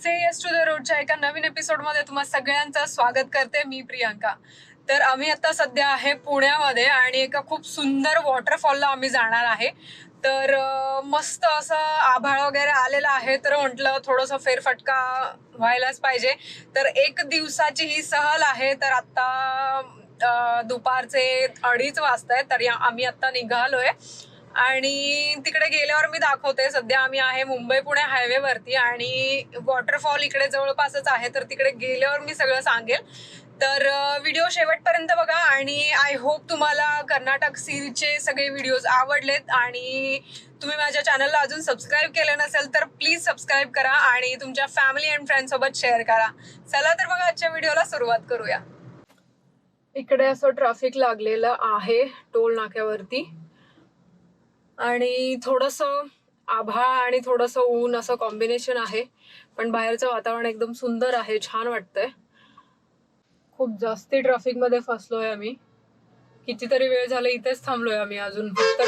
Say yes to the रोडच्या एका नवीन एपिसोडमध्ये तुम्हा सगळ्यांचं स्वागत करते मी प्रियांका. तर आम्ही आता सध्या आहे पुण्यामध्ये आणि एका खूप सुंदर वॉटरफॉलला आम्ही जाणार आहे. तर मस्त असं आभाळ वगैरे आलेलं आहे तर म्हटलं थोडंसं फेरफटका व्हायलाच पाहिजे. तर एक दिवसाची ही सहल आहे तर आता दुपारचे अडीच वाजताय तर या- आम्ही आता निघालोय. आणि तिकडे गेल्यावर मी दाखवते. सध्या आम्ही आहे मुंबई पुणे हायवेवरती आणि वॉटरफॉल इकडे जवळपासच आहे. तर तिकडे गेल्यावर मी सगळं सांगेल. तर व्हिडिओ शेवटपर्यंत बघा आणि आय होप तुम्हाला कर्नाटक सीचे सगळे व्हिडिओज आवडलेत. आणि तुम्ही माझ्या चॅनलला अजून सबस्क्राईब केलं नसेल तर प्लीज सबस्क्राईब करा आणि तुमच्या फॅमिली अँड फ्रेंडसोबत शेअर करा. चला तर मग आजच्या व्हिडिओला सुरुवात करूया. इकडे असं ट्रॅफिक लागलेलं आहे टोल नाक्यावरती आणि थोडंसं आभाळ आणि थोडंसं ऊन असं कॉम्बिनेशन आहे. पण बाहेरचं वातावरण एकदम सुंदर आहे छान वाटतंय. खूप जास्ती ट्रॅफिकमध्ये फसलोय आम्ही. कितीतरी वेळ झाला इथेच थांबलोय आम्ही अजून. फक्त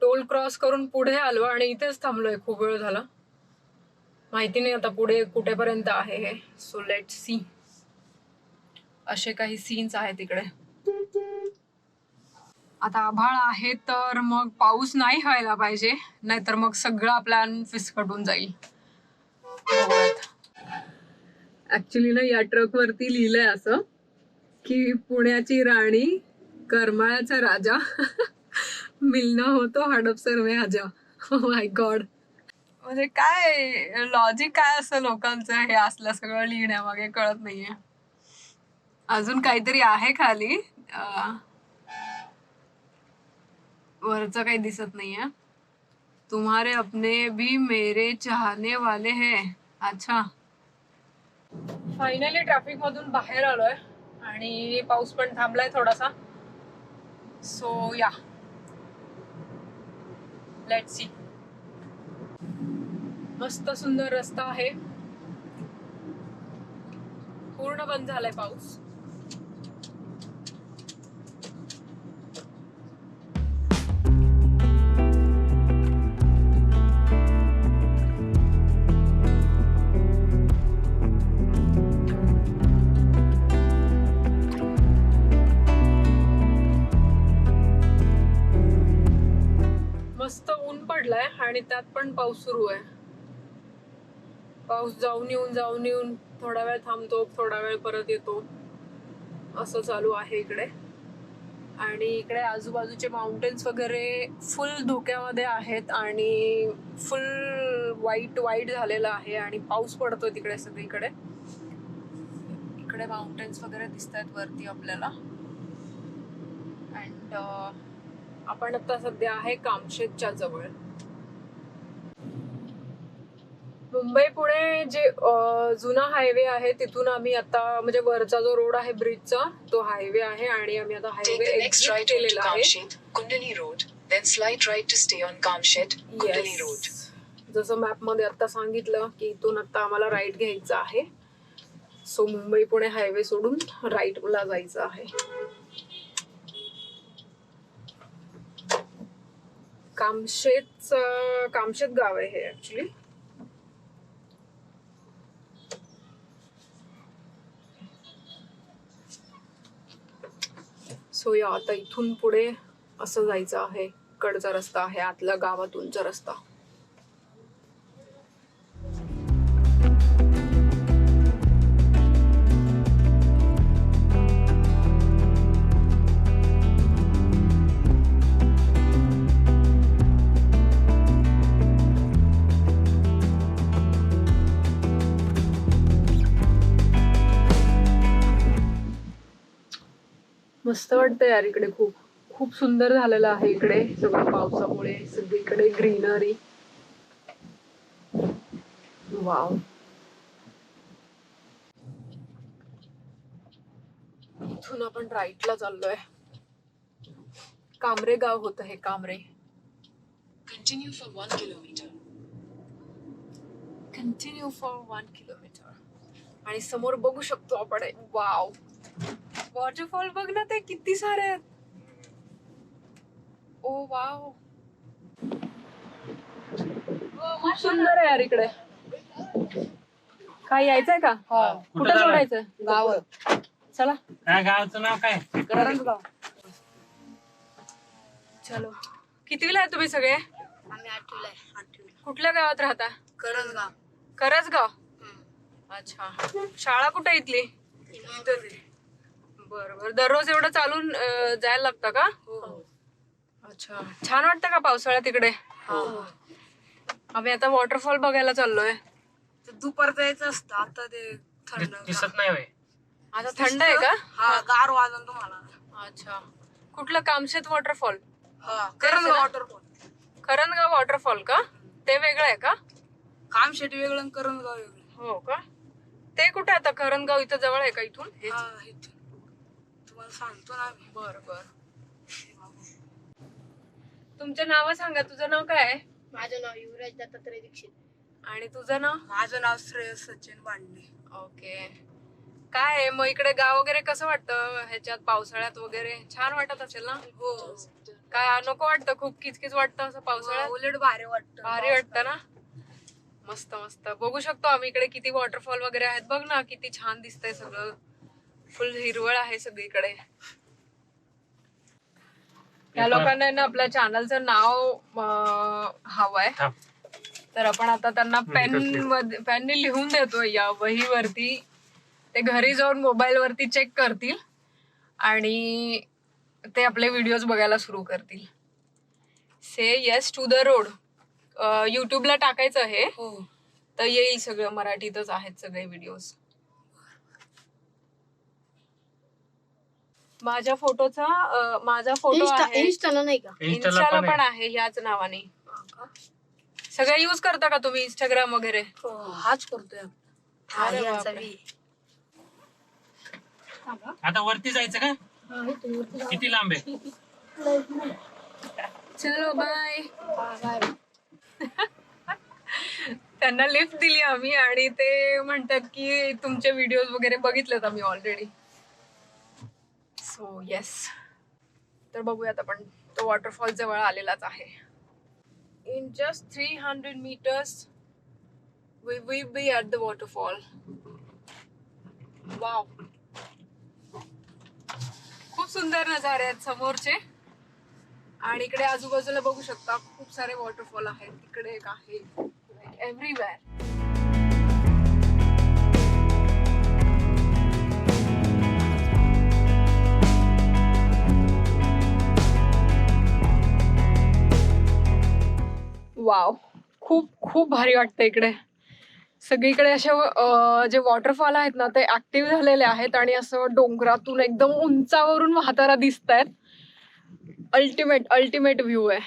टोल क्रॉस करून पुढे आलो आणि इथेच थांबलोय खूप वेळ झाला. माहिती नाही आता पुढे कुठेपर्यंत आहे हे. सो लेट सी असे काही सीन्स आहेत तिकडे आता आभाळ आहे तर मग पाऊस नाही व्हायला पाहिजे नाहीतर मग सगळा प्लॅन फिसकटून जाईल. ऍक्च्युली ना या ट्रक वरती लिहिलंय असं की पुण्याची राणी करमाळ्याचा राजा. मिलना होतो हडपसर में आजा. Oh माय गॉड म्हणजे काय लॉजिक काय असं लोकांचं? हे असलं सगळं लिहिण्यामागे कळत नाहीये. अजून काहीतरी आहे खाली. वरचं काही दिसत नाहीये. तुम्हारे अपने भी मेरे चाहने वाले हैं. अच्छा. फायनली ट्रॅफिक मधून बाहेर आलोय. आणि पाऊस पण थांबलाय थोडासा. सो या लेट सी मस्त सुंदर रस्ता आहे. पूर्ण बंद झालाय पाऊस. आणि त्यात पण पाऊस सुरू आहे. पाऊस जाऊन येऊन जाऊन येऊन थोडा वेळ थांबतो थोडा वेळ परत येतो. असं चालू आहे इकडे. आणि इकडे आजूबाजूचे माउंटेन्स वगैरे फुल धोक्यामध्ये आहेत आणि फुल वाईट वाईट झालेलं आहे आणि पाऊस पडतो तिकडे सगळीकडे इकडे. माउंटेन्स वगैरे दिसत आहेत वरती आपल्याला. अँड uh, आपण आता सध्या आहे कामशेतच्या जवळ. मुंबई पुणे जे जुना हायवे आहे तिथून आम्ही आता म्हणजे वरचा जो रोड आहे ब्रिजचा तो हायवे आहे आणि आम्ही आता हायवे एक्झिट केलेला आहे Road, then slide right to stay on Kamshet, Kundali Yes. Road. जसं मॅपमध्ये आता सांगितलं की इथून आता आम्हाला राईट घ्यायचं आहे सो मुंबई पुणे हायवे सोडून राईटला जायचं आहे कामशेत कामशेत गाव आहे हे ऍक्च्युली सो या आता इथून पुढे असं जायचं आहे. कडचा रस्ता आहे आतल्या गावातूनचा रस्ता. मस्त वाटतं यार इकडे खूप. खूप सुंदर झालेलं आहे इकडे सगळं पावसामुळे सगळीकडे ग्रीनरी. वाव. इथून आपण राईटला चाललोय. कामरे गाव होत हे Kamre Continue for one kilometer. Continue for one kilometer आणि समोर बघू शकतो आपण वाव. वॉटरफॉल बघ ना ते किती सारे आहेत. Oh wow. खूप सुंदर आहे यार इकडे. काय यायचंय का? कुठं सोडायचं गावात. चला. काय गावाचं नाव काय? करंजगाव चलो. कितवीला आहे तुम्ही सगळे? आम्ही आठवीला आहे आठवीला. कुठल्या गावात राहता? करंजगाव. करजगाव? अच्छा. शाळा कुठे इथली? बरं बरं. दररोज एवढं चालून अं, जायला लागतं का? अच्छा. छान वाटतं का पावसाळ्यात तिकडे आम्ही आता वॉटरफॉल बघायला चाललोय. दुपारचं यायचं असतं. आता ते थंड दि- दिसत नाही होय. आता थंड आहे का? हा गार वाजन तुम्हाला. अच्छा. कुठलं कामशेत वॉटरफॉल हा करंजगाव वॉटरफॉल करंजगाव वॉटरफॉल का? ते वेगळं आहे का? कामशेट वेगळं आणि करंजगाव वेगळं. हो का? ते कुठे आता? करंजगाव इथं जवळ आहे का इथून? हा इथून. तुम्हाला सांगतो ना आम्ही. बर बर. तुमचं नाव सांगा. तुझं नाव काय आहे? माझं नाव युवराज दत्तात्रय दीक्षित. आणि तुझं नाव? माझं नाव श्रेयस सचिन बांडे ओके. काय आहे? मग इकडे गाव वगैरे कसं वाटतं? ह्याच्यात पावसाळ्यात वगैरे? छान वाटत असेल ना? हो. काय नको वाटतं? खूप किचकिच वाटतं असं पावसाळ्यात? उलट भारी वाटत. भारी वाटतं ना? मस्त मस्त. बघू शकतो आम्ही इकडे किती वॉटरफॉल वगैरे आहेत. बघ ना किती छान दिसतंय सगळं. फुल हिरवळ आहे सगळीकडे. या लोकांना आहे ना आपल्या चॅनलचं नाव अं, हवंय. थांब तर आपण आता त्यांना पेन? मध्ये पेनने लिहून देतो या वहीवरती. ते घरी जाऊन मोबाईल वरती चेक करतील आणि ते आपले व्हिडिओज बघायला सुरू करतील. Say yes to the road युट्यूबला टाकायचं हे हो. तर येईल सगळं. मराठीतच आहेत सगळे व्हिडिओज माझ्या फोटोचा अं, माझा फोटो इंस्टा आहे इंस्टाला नाही का? इंस्टाला इन्स्टाला पण पण आहे. ह्याच नावाने. सगळे युज करता का तुम्ही इंस्टाग्राम वगैरे? हो हाच करतोय हा अरे यांचा बापरे. बी. आता वरती जायचं का? किती लांब आहे? चलो बाय त्यांना लिफ्ट दिली आम्ही आणि ते म्हणतात की तुमचे व्हिडिओज वगैरे बघितलेत आम्ही ऑलरेडी सो येस तर बघूयात आपण तो वॉटरफॉल जवळ आलेलाच आहे. In just three hundred metres we we be at the waterfall wow खूप सुंदर नजारे आहेत समोरचे. आणि इकडे आजूबाजूला बघू शकता खूप सारे वॉटरफॉल आहेत. तिकडे एक आहे एव्हरीवेअर वाव. खूप खूप भारी वाटतं इकडे. सगळीकडे असे जे वॉटरफॉल आहेत ना ते ऍक्टिव्ह झालेले आहेत आणि असं डोंगरातून एकदम उंचावरून वाहताना दिसत आहेत अल्टिमेट अल्टिमेट व्ह्यू आहे.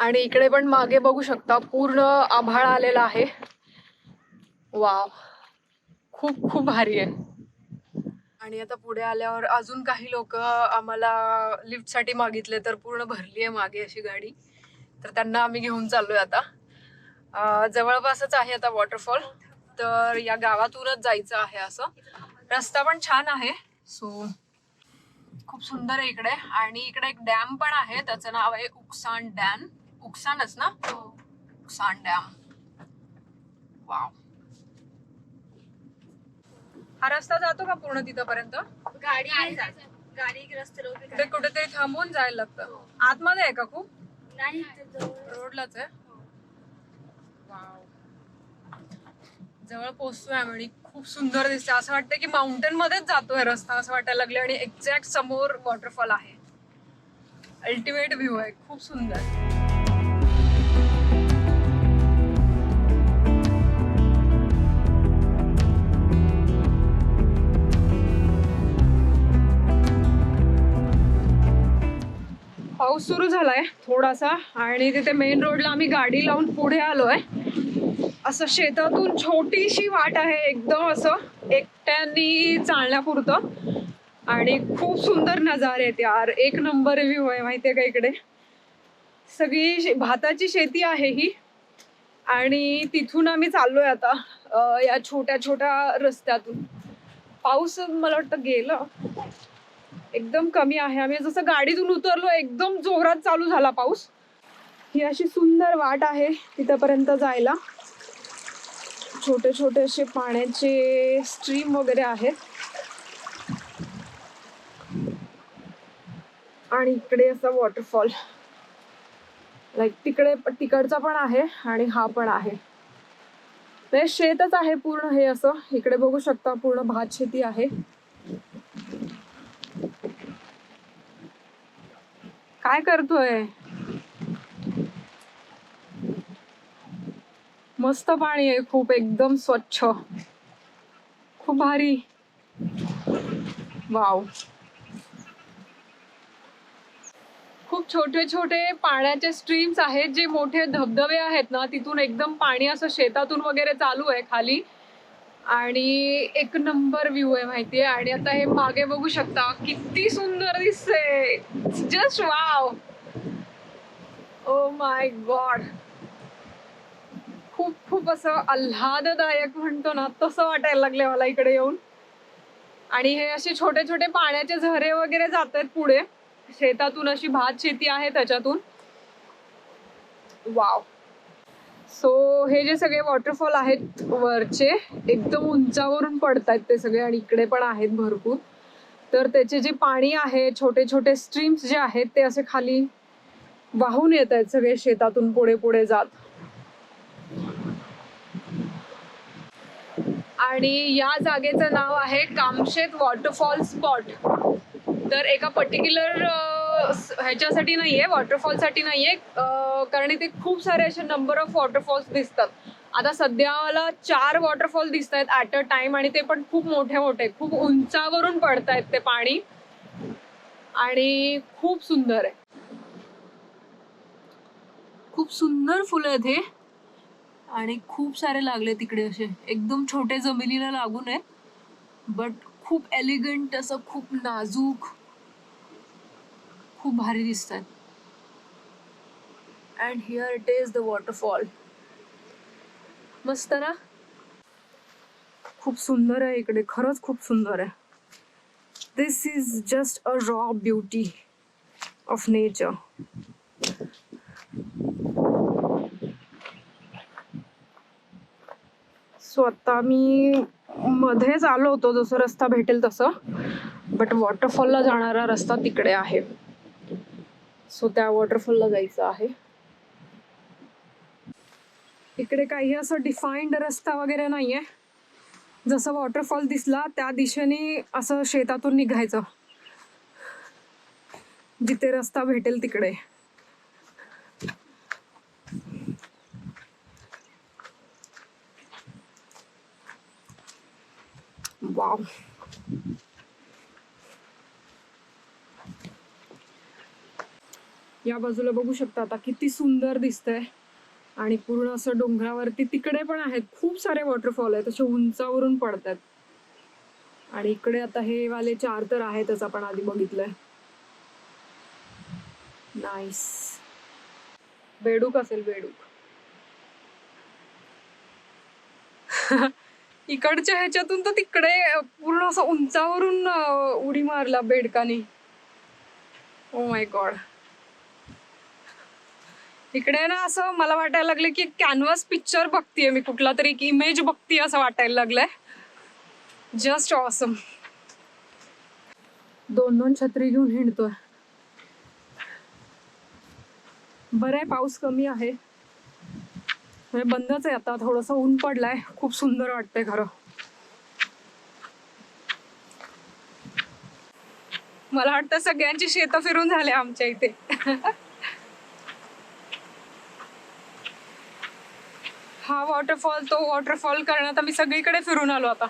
आणि इकडे पण मागे बघू शकता पूर्ण आभाळ आलेला आहे. वाव. खूप खूप भारी आहे. आणि आता पुढे आल्यावर अजून काही लोक आम्हाला लिफ्टसाठी मागितले तर पूर्ण भरली आहे मागे अशी गाडी. तर त्यांना आम्ही घेऊन चाललोय आता. जवळपासच आहे आता वॉटरफॉल तर या गावातूनच जायचं आहे असं. रस्ता पण छान आहे. सो खूप सुंदर आहे इकडे. आणि इकडे एक डॅम पण आहे. त्याचं नाव आहे उक्सान डॅम. उक्सानच ना? उक्सान डॅम. वाव. हा रस्ता जातो का पूर्ण तिथपर्यंत? गाडी नाही जात. गाडी कुठे कुठेतरी थांबून जायला लागतं. आतमध्ये आहे का खूप? नाही ते जवळ. रोडलाच आहे? वाव. जवळ पोहोचतोय आम्ही आणि खूप सुंदर दिसते असं वाटतं की माउंटेन मध्येच जातोय रस्ता असं वाटायला लागले आणि एक्झॅक्ट समोर वॉटरफॉल आहे. अल्टिमेट व्ह्यू आहे. खूप सुंदर. पाऊस सुरू झालाय थोडासा आणि तिथे मेन रोडला आम्ही गाडी लावून पुढे आलोय. असं शेतातून छोटीशी वाट आहे एकदम असं एकट्यानी चालण्यापुरतं. आणि खूप सुंदर नजारे आहेत यार. एक नंबर व्ह्यू आहे माहितीये का इकडे? सगळी शे- भाताची शेती आहे ही. आणि तिथून आम्ही चाललोय आता या छोट्या छोट्या रस्त्यातून. पाऊस मला वाटतं गेलं. एकदम कमी आहे आम्ही. जसं गाडीतून उतरलो एकदम जोरात चालू झाला पाऊस. ही अशी सुंदर वाट आहे तिथपर्यंत जायला. छोटे छोटे असे पाण्याचे स्ट्रीम वगैरे आहेत. आणि इकडे असा वॉटरफॉल लाईक तिकडे तिकडचा पण आहे आणि हा पण आहे. म्हणजे शेतच आहे पूर्ण हे असं. इकडे बघू शकता पूर्ण भात शेती आहे. काय करतोय? मस्त पाणी आहे खूप एकदम स्वच्छ. खूप भारी. वाव. खूप छोटे छोटे पाण्याचे स्ट्रीम्स आहेत जे मोठे धबधबे आहेत ना तिथून एकदम पाणी असं शेतातून वगैरे चालू आहे खाली. आणि एक नंबर व्ह्यू आहे माहितीये. आणि आता हे मागे बघू शकता किती सुंदर दिसते just wow oh my God खूप खूप असं आल्हाददायक म्हणतो ना तसं वाटायला लागले मला इकडे येऊन. आणि हे असे छोटे छोटे पाण्याचे झरे वगैरे जात आहेत पुढे. शेतातून अशी भात शेती आहे त्याच्यातून. वाव सो हे जे सगळे वॉटरफॉल आहेत वरचे एकदम उंचावरून पडतायत ते सगळे आणि इकडे पण आहेत भरपूर. तर त्याचे जे पाणी आहे छोटे छोटे स्ट्रीम्स जे आहेत ते असे खाली वाहून येत आहेत सगळे शेतातून पुढे पुढे जात. आणि या जागेचं नाव आहे कामशेत वॉटरफॉल स्पॉट तर एका पर्टिक्युलर ह्याच्यासाठी नाहीये वॉटरफॉलसाठी नाहीये कारण इथे खूप सारे असे नंबर ऑफ वॉटरफॉल्स दिसतात. आता सध्या मला चार वॉटरफॉल दिसत आहेत ॲट अ टाइम आणि ते पण खूप मोठे मोठे खूप उंचावरून पडतायत ते पाणी. आणि खूप सुंदर आहे. खूप सुंदर फुलं आहेत हे. आणि खूप सारे लागले तिकडे असे. एकदम छोटे जमिनीला लागून आहेत. बट खूप एलिगंट असं खूप नाजूक खूप भारी दिसत आहेत and here it is the waterfall मस्त ना? खूप सुंदर आहे इकडे. खरंच खूप सुंदर आहे. This is just a raw beauty of nature so आता मी मध्येच आलो होतो. जसं रस्ता भेटेल तसं. बट वॉटरफॉलला जाणारा रस्ता तिकडे आहे. सो त्या वॉटरफॉलला जायचं आहे. इकडे काही असं डिफाईंड रस्ता वगैरे नाही आहे जसं वॉटरफॉल दिसला त्या दिशेने असं शेतातून निघायचं. जिथे रस्ता भेटेल तिकडे. वाव या बाजूला बघू शकता आता किती सुंदर दिसतंय. आणि पूर्ण असं डोंगरावरती तिकडे पण आहेत. खूप सारे वॉटरफॉल आहेत. असे उंचावरून पडतात. आणि इकडे आता हे वाले चार तर आहेतच आपण आधी बघितलंय. नाईस बेडूक असेल बेडूक. इकडच्या ह्याच्यातून तर तिकडे पूर्ण असं उंचावरून उडी मारला बेडकानी. ओ माय गॉड इकडे ना असं मला वाटायला लागलं की कॅनव्हास पिक्चर बघतीये मी कुठला तरी एक इमेज बघतीये असं वाटायला लागलंय. जस्ट ऑसम दोन दोन छत्री घेऊन हिंडतोय. बरं आहे पाऊस कमी आहे. म्हणजे बंदच आहे आता थोडस ऊन पडलाय. खूप सुंदर वाटतंय खरं. मला वाटतं सगळ्यांची शेतं फिरून झाले आमच्या इथे. हा वॉटरफॉल तो वॉटरफॉल करण्यात आम्ही सगळीकडे फिरून आलो आता.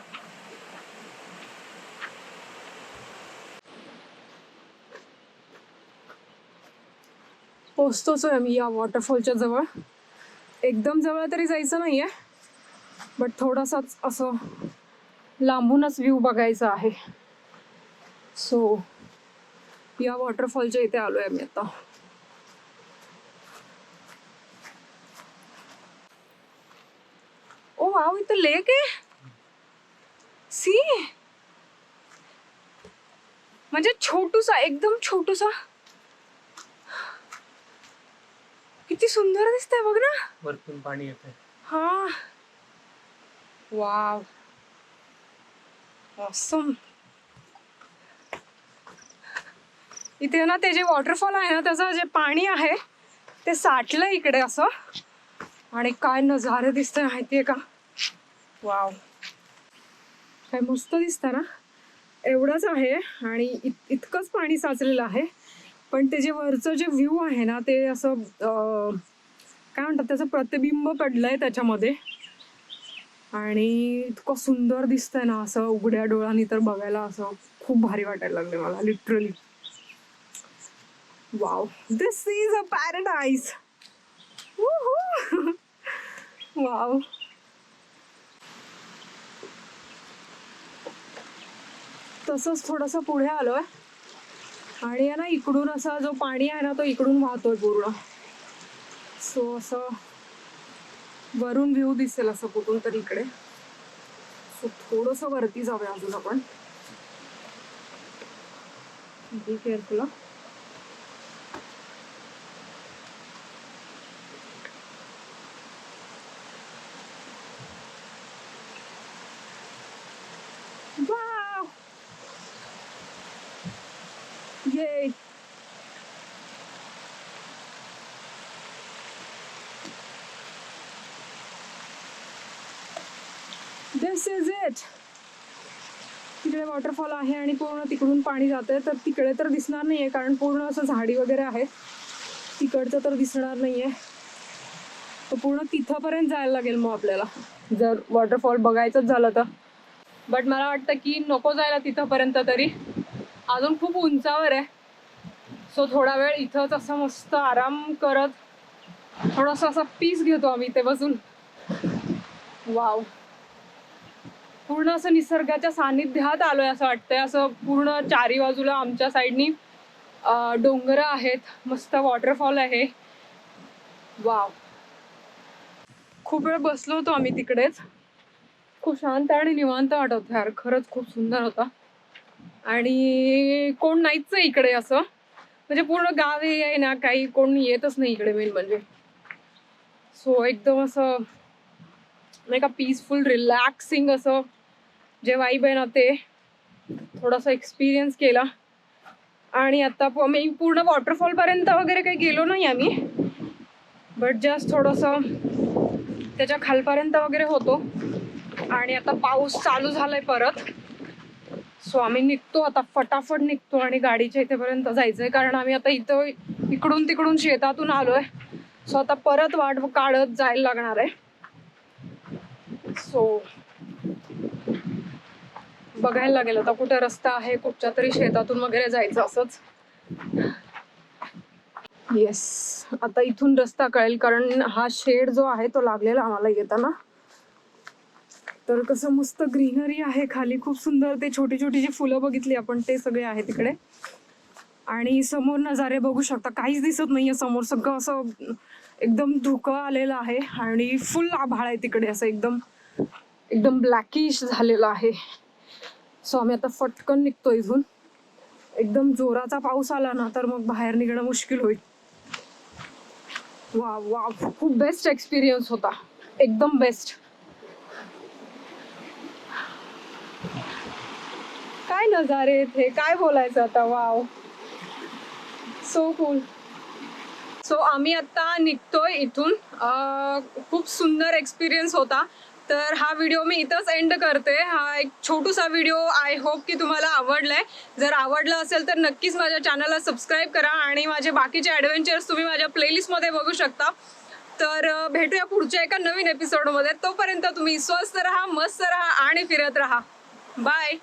पोचतोच आहे आम्ही या वॉटरफॉलच्या जवळ. एकदम जवळ तरी जायचं नाहीये बट थोडासाच असं लांबूनच व्ह्यू बघायचा आहे. सो या वॉटरफॉलच्या इथे आलोय आम्ही आता. वाव इथं लेक आहे सी। म्हणजे छोटूसा एकदम छोटूसा। किती सुंदर दिसतंय बघ ना वरतून पाणी येतंय हा। वाव। ऑसम इथे ना ते जे वॉटरफॉल आहे ना त्याचं जे पाणी आहे ते साठलं इकडे असं. आणि काय नजारे दिसतंय माहितीये का? वाव काय मस्त दिसतं ना? एवढंच आहे आणि इत इतकंच पाणी साचलेलं आहे. पण ते जे वरचं जे व्ह्यू आहे ना ते असं काय म्हणतात त्याचं प्रतिबिंब पडलंय त्याच्यामध्ये. आणि इतकं सुंदर दिसतंय ना असं उघड्या डोळ्यांनी तर बघायला असं खूप भारी वाटायला लागले मला literally wow this is a paradise wow तसंच थोडंसं पुढे आलोय. आणि आहे ना इकडून असा जो पाणी आहे ना तो इकडून वाहतोय पूर्ण. सो असं वरून व्ह्यू दिसेल असं कुठून तर इकडे. सो थोडस वरती जाऊया अजून आपण. Be careful Yay! This is it तिकडे वॉटरफॉल आहे आणि पूर्ण तिकडून पाणी जाते तर तिकडे तर दिसणार नाही आहे कारण पूर्ण असं झाडी वगैरे आहे तिकडचं तर दिसणार नाहीये. तर पूर्ण तिथंपर्यंत जायला लागेल मग आपल्याला. जर वॉटरफॉल बघायचंच झालं तर. बट मला वाटतं की नको जायला तिथंपर्यंत तरी. अजून खूप उंचावर आहे. सो थोडा वेळ इथंच असं मस्त आराम करत थोडंसं असं पीस घेतो आम्ही इथे बसून वाव पूर्ण असं निसर्गाच्या सानिध्यात आलोय असं वाटतंय. असं पूर्ण चारी बाजूला आमच्या साईडनी डोंगर आहेत. मस्त वॉटरफॉल आहे. वाव. खूप वेळ बसलो होतो आम्ही तिकडेच. खूप शांत आणि निवांत वाटत होतं यार. खरंच खूप सुंदर होता. आणि कोण नाहीच आहे इकडे असं. म्हणजे पूर्ण गाव आहे ना काही कोण येतच नाही इकडे मेन म्हणजे. सो एकदम असं नाही का पीसफुल रिलॅक्सिंग असं. जे वाईब आहे ना ते थोडासा एक्सपिरियन्स केला. आणि आता प- मी पूर्ण वॉटरफॉलपर्यंत वगैरे काही गेलो नाही आम्ही. बट जस्ट थोडंसं त्याच्या खालपर्यंत वगैरे होतो. आणि आता पाऊस चालू झालाय परत. सो आम्ही निघतो आता फटाफट निघतो आणि गाडीच्या इथेपर्यंत जायचंय. कारण आम्ही आता इथं इकडून तिकडून शेतातून आलोय. सो आता परत वाट काढत जायला लागणार आहे. सो बघायला लागेल आता कुठे रस्ता आहे कुठच्या तरी शेतातून वगैरे जायचं असंच. येस आता इथून रस्ता कळेल कारण हा शेड जो आहे तो लागलेला आम्हाला येताना. तर कसं मस्त ग्रीनरी आहे खाली खूप सुंदर ते छोटी छोटी जी फुलं बघितली आपण ते सगळे आहे तिकडे. आणि समोर नजारे बघू शकता काहीच दिसत नाहीये समोर सगळं असं एकदम धुकं आलेलं आहे. आणि फुल आभाळ आहे तिकडे असं एकदम एकदम ब्लॅकिश झालेलं आहे. सो आम्ही आता फटकन निघतो इथून. एकदम जोराचा पाऊस आला ना तर मग बाहेर निघणं मुश्किल होईल. वा वा खूप बेस्ट एक्सपिरियन्स होता. एकदम बेस्ट काय नजारे हे? काय बोलायचं आता? वाव. सो कूल सो आम्ही आता निघतोय इथून. खूप सुंदर एक्सपिरियन्स होता. तर हा व्हिडिओ मी इथंच एंड करते हा एक छोटूसा व्हिडिओ आय होप की तुम्हाला आवडलाय. जर आवडला असेल तर नक्कीच माझ्या चॅनलला सबस्क्राईब करा आणि माझे बाकीचे ॲडव्हेंचर्स तुम्ही माझ्या प्लेलिस्टमध्ये बघू शकता. तर भेटूया पुढच्या एका नवीन एपिसोडमध्ये तोपर्यंत तुम्ही स्वस्त राहा मस्त राहा आणि फिरत राहा. बाय